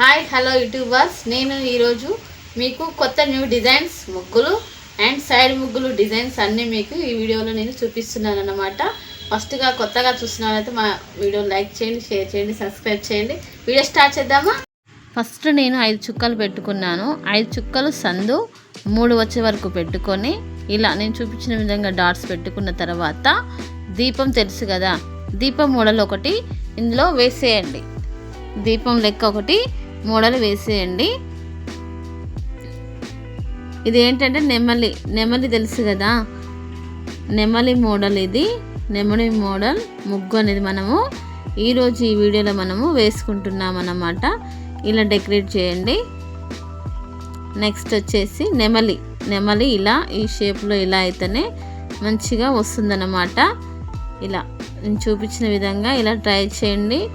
Hi hello YouTubers నేను ఈరోజు మీకు కొత్త న్యూ డిజైన్స్ ముగ్గులు అండ్ సైడ్ ముగ్గులు డిజైన్స్ అన్నీ మీకు ఈ వీడియోలో నేను చూపిస్తున్నాను అన్నమాట. ఫస్ట్గా కొత్తగా చూస్తున్నారైతే మా వీడియో లైక్ చేయండి షేర్ చేయండి సబ్స్క్రైబ్ చేయండి. వీడియో స్టార్ట్ చేద్దామా? ఫస్ట్ నేను ఐదు చుక్కలు పెట్టుకున్నాను. ఐదు చుక్కలు సందు మూడు వచ్చే వరకు పెట్టుకొని ఇలా నేను చూపించిన విధంగా డాట్స్ పెట్టుకున్న తర్వాత దీపం తెలుసు కదా? దీపం మోడల్ ఒకటి ఇందులో వేసేయండి. దీపం లెక్క ఒకటి మోడల్ వేసేయండి. ఇది ఏంటంటే నెమలి నెమలి తెలుసు కదా? నెమలి మోడల్ ఇది. నెమలి మోడల్ ముగ్గు అనేది మనము ఈరోజు ఈ వీడియోలో మనము వేసుకుంటున్నాం అన్నమాట ఇలా డెకరేట్ చేయండి. నెక్స్ట్ వచ్చేసి నెమలి నెమలి ఇలా ఈ షేప్లో ఇలా అయితేనే మంచిగా వస్తుందన్నమాట. ఇలా నేను చూపించిన విధంగా ఇలా ట్రై చేయండి.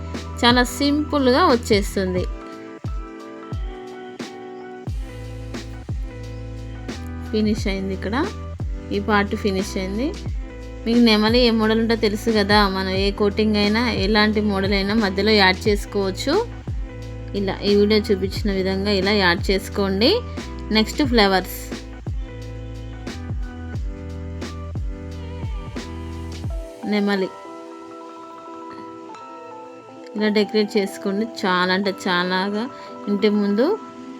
చాలా సింపుల్గా వచ్చేస్తుంది. ఫినిష్ అయింది ఇక్కడ. ఈ పార్ట్ ఫినిష్ అయింది. మీకు నెమలి ఏ మోడల్ ఉంటో తెలుసు కదా? మనం ఏ కోటింగ్ అయినా ఎలాంటి మోడల్ అయినా మధ్యలో యాడ్ చేసుకోవచ్చు. ఇలా ఈ వీడియో చూపించిన విధంగా ఇలా యాడ్ చేసుకోండి. నెక్స్ట్ ఫ్లవర్స్ నెమలి. ఇలా డెకరేట్ చేసుకోండి. చాలా అంటే చాలాగా ఇంటి ముందు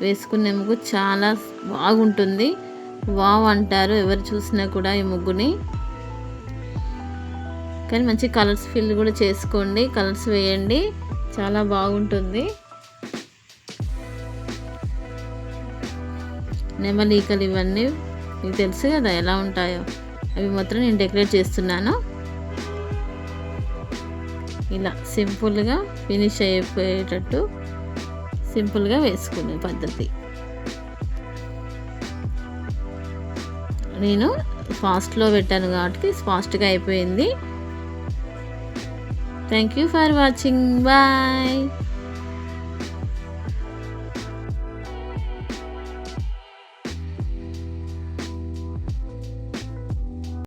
వేసుకునే ముగ్గు చాలా బాగుంటుంది. వావ్ అంటారు ఎవరు చూసినా కూడా ఈ ముగ్గుని. కానీ మంచి కలర్స్ ఫిల్ కూడా చేసుకోండి కలర్స్ వేయండి చాలా బాగుంటుంది. నెమలీకలు ఇవన్నీ మీకు తెలుసు కదా ఎలా ఉంటాయో. అవి మాత్రం నేను డెకరేట్ చేస్తున్నాను. ఇలా సింపుల్గా ఫినిష్ అయిపోయేటట్టు సింపుల్గా వేసుకునే పద్ధతి. నేను ఫాస్ట్లో పెట్టాను కాబట్టి ఫాస్ట్గా అయిపోయింది. Thank you for watching bye